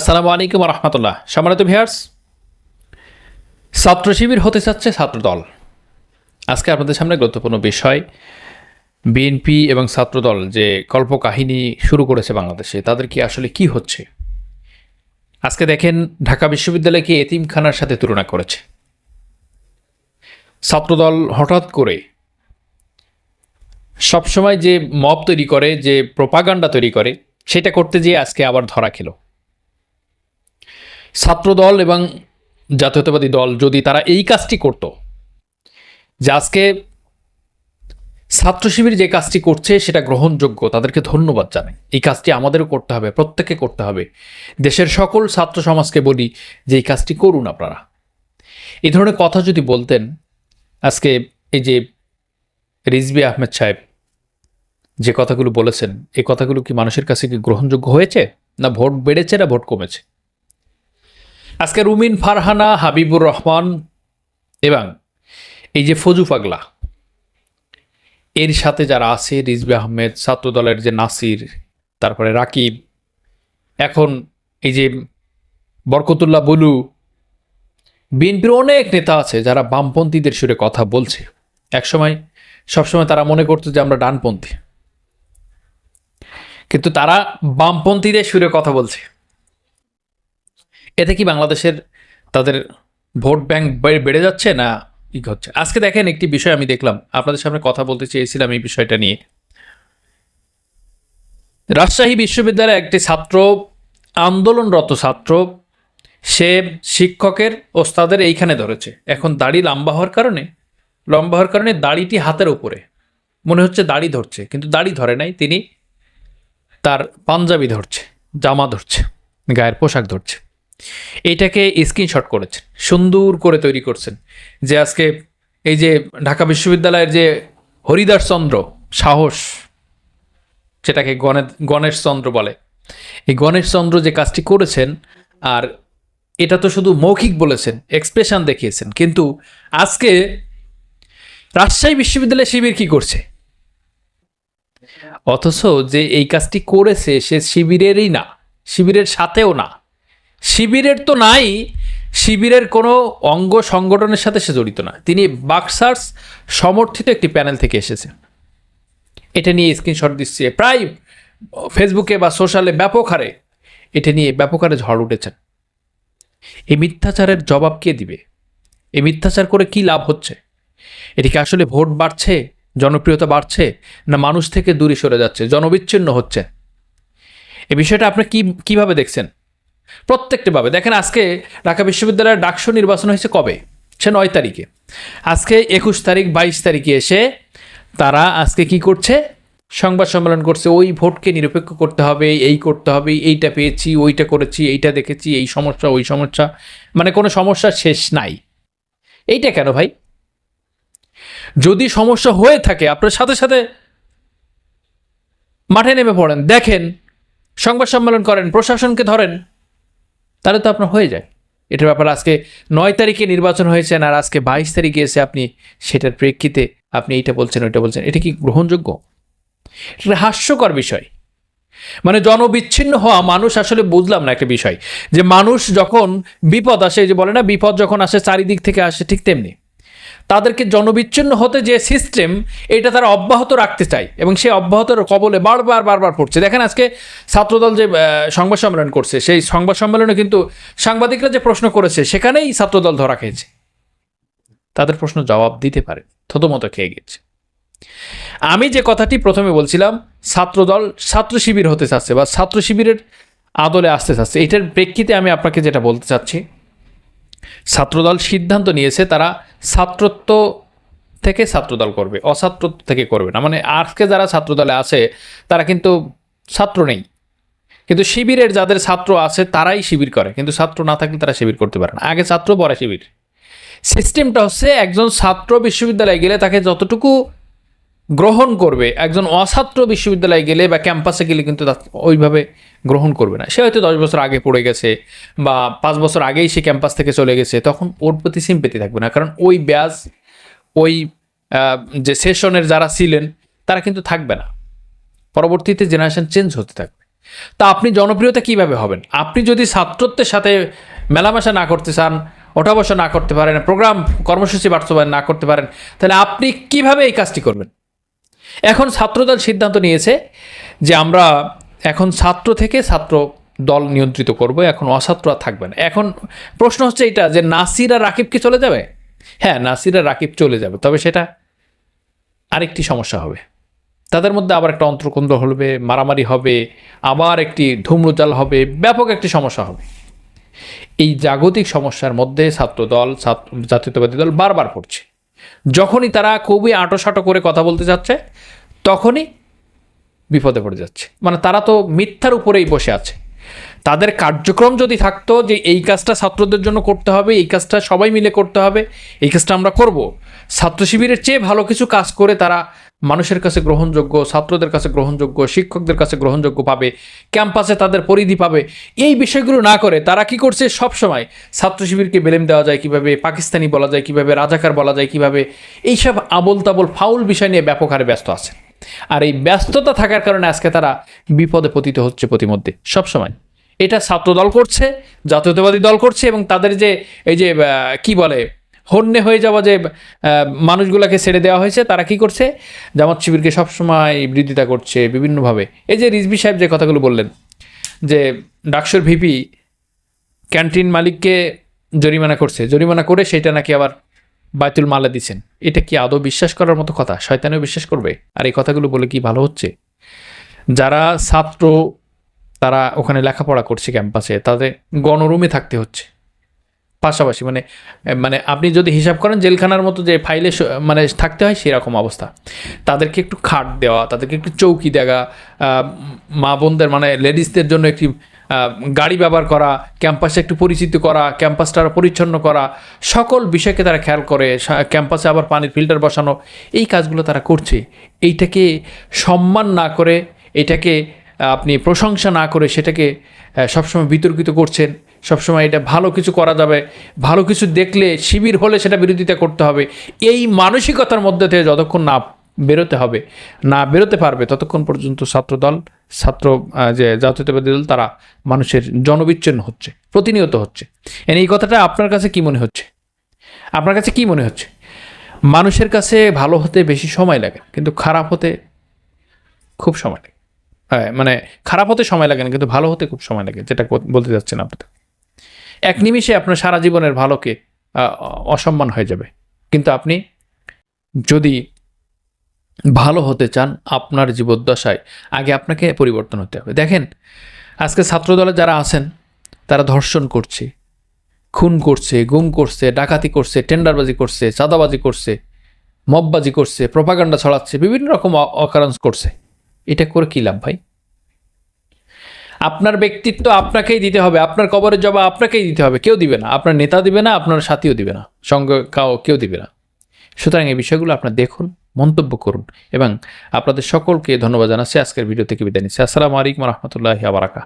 আসসালামু আলাইকুম রহমতুল্লাহ। সম্মানিত ভিয়ার্স ছাত্র শিবির হতে চাচ্ছে ছাত্রদল। আজকে আপনাদের সামনে গুরুত্বপূর্ণ বিষয়, বিএনপি এবং ছাত্রদল যে কল্পকাহিনী শুরু করেছে বাংলাদেশে, তাদের কি আসলে কি হচ্ছে? আজকে দেখেন, ঢাকা বিশ্ববিদ্যালয়কে এতিমখানার সাথে তুলনা করেছে? ছাত্রদল হঠাৎ করে সবসময় যে মব তৈরি করে, যে প্রপাগান্ডা তৈরি করে, সেটা করতে যেয়ে আজকে আবার ধরা খেলো। ছাত্রদল এবং জাতীয়তাবাদী দল যদি তারা এই কাজটি করত, যে আজকে ছাত্র শিবির যে কাজটি করছে সেটা গ্রহণযোগ্য, তাদেরকে ধন্যবাদ জানাই। এই কাজটি আমাদেরও করতে হবে, প্রত্যেককে করতে হবে। দেশের সকল ছাত্র সমাজকে বলি যে এই কাজটি করুন আপনারা। এই ধরনের কথা যদি বলতেন, আজকে এই যে রিজবি আহমেদ সাহেব যে কথাগুলো বলেছেন, এই কথাগুলো কি মানুষের কাছে কি গ্রহণযোগ্য হয়েছে? না ভোট বেড়েছে না ভোট কমেছে? আজকে রুমিন ফারহানা, হাবিবুর রহমান এবং এই যে ফজু পাগলা এর সাথে যারা আছে রিজবি আহমেদ, ছাত্রদলের যে নাসির, তারপরে রাকিব, এখন এই যে বরকতুল্লাহ বলু, বিএনপির অনেক নেতা আছে যারা বামপন্থীদের সুরে কথা বলছে। একসময়, সবসময় তারা মনে করতো যে আমরা ডানপন্থী। কিন্তু তারা বামপন্থীদের সুরে কথা বলছে। এতে কি বাংলাদেশের তাদের ভোট ব্যাংক বেড়ে যাচ্ছে না ই হচ্ছে? আজকে দেখেন একটি বিষয় আমি দেখলাম। আপনাদের সামনে কথা বলতে চেয়েছিলাম এই বিষয়টা নিয়ে। রাজশাহী বিশ্ববিদ্যালয়ে একটি ছাত্র, আন্দোলনরত ছাত্র, সে শিক্ষকের ওস্তাদের এইখানে ধরেছে। এখন দাড়ি লম্বা হওয়ার কারণে, লম্বা হওয়ার কারণে দাড়িটি হাতের উপরে। মনে হচ্ছে দাড়ি ধরছে, কিন্তু দাড়ি ধরে নাই। তিনি তার পাঞ্জাবি ধরছে, জামা ধরছে, গায়ের পোশাক ধরছে। এইটাকে স্ক্রিনশট করেছেন, সুন্দর করে তৈরি করছেন যে আজকে এই যে ঢাকা বিশ্ববিদ্যালয়ের যে হরিদাস চন্দ্র, সাহস সেটাকে গণে গণেশ চন্দ্র বলে। এই গণেশ চন্দ্র যে কাজটি করেছেন, আর এটা তো শুধু মৌখিক বলেছেন এক্সপ্রেশন দেখিয়েছেন, কিন্তু আজকে রাজশাহী বিশ্ববিদ্যালয় শিবির কি করছে? অথচ যে এই কাজটি করেছে, সে শিবিরেরই না, শিবিরের সাথেও না। শিবিরের তো নাই, শিবিরের কোনো অঙ্গ সংগঠনের সাথে সে জড়িত না। তিনি বাক্সার্স সমর্থিত একটি প্যানেল থেকে এসেছে এটা নিয়ে স্ক্রিনশট দিচ্ছে। প্রায় ফেসবুকে বা সোশ্যালে ব্যাপক হারে এটা নিয়ে ব্যাপক হারে ঝড় উঠেছেন এই মিথ্যাচারের জবাব কে দিবে? এই মিথ্যাচার করে কি লাভ হচ্ছে? এটিকে আসলে ভোট বাড়ছে, জনপ্রিয়তা বাড়ছে, না মানুষ থেকে দূরে সরে যাচ্ছে, জনবিচ্ছিন্ন হচ্ছে? এই বিষয়টা আপনি কি, কীভাবে দেখছেন? প্রত্যেকটি ভাবে। দেখেন আজকে ঢাকা বিশ্ববিদ্যালয়ের ডাকসু নির্বাচন হয়েছে কবে? সে নয় তারিখে। আজকে একুশ তারিখ, বাইশ তারিখে এসে তারা আজকে কি করছে? সংবাদ সম্মেলন করছে, ওই ভোটকে নিরপেক্ষ করতে হবে, এই করতে হবে, এইটা পেয়েছি, ওইটা করেছি, এইটা দেখেছি, এই সমস্যা, ওই সমস্যা। মানে কোনো সমস্যা শেষ নাই। এইটা কেন ভাই? যদি সমস্যা হয়ে থাকে, আপনার সাথে সাথে মাঠে নেমে পড়েন, দেখেন, সংবাদ সম্মেলন করেন, প্রশাসনকে ধরেন তাহলে তো আপনার হয়ে যায়। এটার ব্যাপার আজকে নয় তারিখে নির্বাচন হয়েছে আর আজকে বাইশ তারিখে এসে আপনি সেটার প্রেক্ষিতে আপনি এইটা বলছেন, ওইটা বলছেন। এটা কি গ্রহণযোগ্য? এটা হাস্যকর বিষয়। মানে জনবিচ্ছিন্ন হওয়া মানুষ আসলে বুঝলাম না একটা বিষয়। যে মানুষ যখন বিপদ আসে যে বলে না, বিপদ যখন আসে, চারিদিক থেকে আসে, ঠিক তেমনি। তাদেরকে জনবিচ্ছিন্ন হতে যে সিস্টেম এটা তারা অব্যাহত রাখতে চায় এবং সেই অব্যাহত কবলে বারবার বারবার পড়ছে। দেখেন আজকে ছাত্রদল যে সংবাদ সম্মেলন করছে, সেই সংবাদ সম্মেলনে কিন্তু সাংবাদিকরা যে প্রশ্ন করেছে, সেখানেই ছাত্রদল ধরা খেয়েছে। তাদের প্রশ্ন জবাব দিতে পারে, থতমতো খেয়ে গেছে। আমি যে কথাটি প্রথমে বলছিলাম, ছাত্রদল ছাত্র শিবির হতে চাচ্ছে বা ছাত্র শিবিরের আদলে আসতে চাচ্ছে, এটার প্রেক্ষিতে আমি আপনাকে যেটা বলতে চাচ্ছি ছাত্রদল সিদ্ধান্ত নিয়েছে, তারা ছাত্রত্ব থেকে ছাত্রদল করবে, অছাত্রত্ব থেকে করবে না। মানে আজকে যারা ছাত্রদলে আছে, তারা কিন্তু ছাত্র নেই। কিন্তু শিবিরের যাদের ছাত্র আছে, তারাই শিবির করে। কিন্তু ছাত্র না থাকলে তারা শিবির করতে পারে না। আগে ছাত্র, পরে শিবির। সিস্টেমটা হচ্ছে, একজন ছাত্র বিশ্ববিদ্যালয়ে গেলে তাকে যতটুকু গ্রহণ করবে, একজন অছাত্র বিশ্ববিদ্যালয়ে গেলে বা ক্যাম্পাসে গেলে কিন্তু তা ওইভাবে গ্রহণ করবে না। সে হয়তো দশ বছর আগে পড়ে গেছে বা পাঁচ বছর আগেই সে ক্যাম্পাস থেকে চলে গেছে, তখন ওর প্রতি সিম্পেতি থাকবে না। কারণ ওই ব্যাজ ওই যে সেশনের যারা ছিলেন, তারা কিন্তু থাকবে না। পরবর্তীতে জেনারেশন চেঞ্জ হতে থাকবে। তা আপনি জনপ্রিয়তা কীভাবে হবেন? আপনি যদি ছাত্রত্বের সাথে মেলামেশা না করতে চান ওঠা বসা না করতে পারেন প্রোগ্রাম কর্মসূচি বাস্তবায়ন না করতে পারেন, তাহলে আপনি কীভাবে এই কাজটি করবেন? এখন ছাত্রদল সিদ্ধান্ত নিয়েছে যে আমরা এখন ছাত্র থেকে ছাত্র দল নিয়ন্ত্রিত করব, এখন অছাত্র আর থাকবে না। এখন প্রশ্ন হচ্ছে এটা যে নাসির আর রাকিব কি চলে যাবে? হ্যাঁ নাসির আর রাকিব চলে যাবে, তবে সেটা আরেকটি সমস্যা হবে। তাদের মধ্যে আবার একটা অন্তর্কন্দ হবে মারামারি হবে, আবার একটি ধূম্রজাল হবে, ব্যাপক একটি সমস্যা হবে। এই জাগতিক সমস্যার মধ্যে ছাত্রদল, ছাত্র জাতীয়তাবাদী দল বারবার পড়ছে। যখনই তারা খুবই আঁটোসাঁটো করে কথা বলতে যাচ্ছে, তখনই বিপদে পড়ে যাচ্ছে। মানে তারা তো মিথ্যার উপরেই বসে আছে। তাদের কার্যক্রম যদি থাকতো যে এই কাজটা ছাত্রদের জন্য করতে হবে, এই কাজটা সবাই মিলে করতে হবে, এই কাজটা আমরা করব ছাত্র শিবিরের চেয়ে ভালো কিছু কাজ করে তারা মানুষের কাছে গ্রহণযোগ্য, ছাত্রদের কাছে গ্রহণযোগ্য, শিক্ষকদের কাছে গ্রহণযোগ্য পাবে, ক্যাম্পাসে তাদের পরিধি পাবে। এই বিষয়গুলো না করে তারা কি করছে? সব সময় ছাত্র শিবিরকে বেলেম দেওয়া যায় কীভাবে, পাকিস্তানি বলা যায় কীভাবে, রাজাকার বলা যায় কীভাবে। এইসব আবল তাবল ফাউল বিষয় নিয়ে ব্যাপক হারে ব্যস্ত আছে আর এই ব্যস্ততা থাকার কারণে আজকে তারা বিপদে পতিত হচ্ছে প্রতিমধ্যে সবসময়। এটা ছাত্র দল করছে, জাতীয়তাবাদী দল করছে এবং তাদের যে এই যে কি বলে হন্যে হয়ে যাওয়া যে মানুষগুলোকে ছেড়ে দেওয়া হয়েছে, তারা কি করছে? জামাত শিবিরকে সবসময় বিরোধিতা করছে বিভিন্নভাবে। এই যে রিজবি সাহেব যে কথাগুলো বললেন, যে ডাকসর ভিপি ক্যান্টিন মালিককে জরিমানা করছে, জরিমানা করে সেটা নাকি আবার বায়তুল মালে দিচ্ছেন। এটা কি আদৌ বিশ্বাস করার মতো কথা? শয়তানেও বিশ্বাস করবে? আর এই কথাগুলো বলে কি ভালো হচ্ছে? যারা ছাত্র, তারা ওখানে লেখাপড়া করছে ক্যাম্পাসে, তাদের গণরুমে থাকতে হচ্ছে। পাশাপাশি মানে মানে আপনি যদি হিসাব করেন জেলখানার মতো যে ফাইলে মানে থাকতে হয় সেরকম অবস্থা। তাদেরকে একটু খাট দেওয়া, তাদেরকে একটু চৌকি দেওয়া মা বোনদের মানে লেডিসদের জন্য একটি গাড়ি ব্যবহার করা ক্যাম্পাসে একটু পরিচিত করা ক্যাম্পাসটা পরিচ্ছন্ন করা, সকল বিষয়কে তারা খেয়াল করে ক্যাম্পাসে আবার পানির ফিল্টার বসানো, এই কাজগুলো তারা করছে। এইটাকে সম্মান না করে, এটাকে আপনি প্রশংসা না করে সেটাকে সবসময় বিতর্কিত করছেন। সবসময় এটা ভালো কিছু করা যাবে, ভালো কিছু দেখলে, শিবির হলে সেটা বিরোধিতা করতে হবে। এই মানসিকতার মধ্যে থেকে যতক্ষণ না বেরোতে হবে, না বেরোতে পারবে, ততক্ষণ পর্যন্ত ছাত্রদল, ছাত্র যে জাতীয়তাবাদী দল, তারা মানুষের জনবিচ্ছিন্ন হচ্ছে, প্রতিনিয়ত হচ্ছে। এই কথাটা আপনার কাছে কি মনে হচ্ছে? আপনার কাছে কি মনে হচ্ছে? মানুষের কাছে ভালো হতে বেশি সময় লাগে, কিন্তু খারাপ হতে খুব সময় লাগে। হ্যাঁ মানে খারাপ হতে সময় লাগে না, কিন্তু ভালো হতে খুব সময় লাগে, যেটা বলতে যাচ্ছেন আপনাদের এক নিমিষে আপনার সারা জীবনের ভালোকে অসম্মান হয়ে যাবে। কিন্তু আপনি যদি ভালো হতে চান, আপনার জীবদ্দশায় আগে আপনাকে পরিবর্তন হতে হবে। দেখেন, আজকে ছাত্রদলে যারা আছেন, তারা ধর্ষণ করছে, খুন করছে, গুম করছে, ডাকাতি করছে, টেন্ডারবাজি করছে, চাঁদাবাজি করছে, মববাজি করছে, প্রপাগান্ডা ছড়াচ্ছে, বিভিন্ন রকম অকারেন্স করছে। এটা করে কী লাভ ভাই? আপনার ব্যক্তিত্ব আপনাকেই দিতে হবে, আপনার কবরের জবাব আপনাকেই দিতে হবে, কেউ দিবে না। আপনার নেতা দিবে না, আপনার সাথীও দিবে না, সঙ্গে কাউ কেউ দিবে না। সুতরাং এই বিষয়গুলো আপনার দেখুন, মন্তব্য করুন এবং আপনাদের সকলকে ধন্যবাদ জানাচ্ছি। আজকের ভিডিও থেকে বিদায় নিচ্ছি। আসসালামু আলাইকুম রহমতুল্লাহ আবারাকা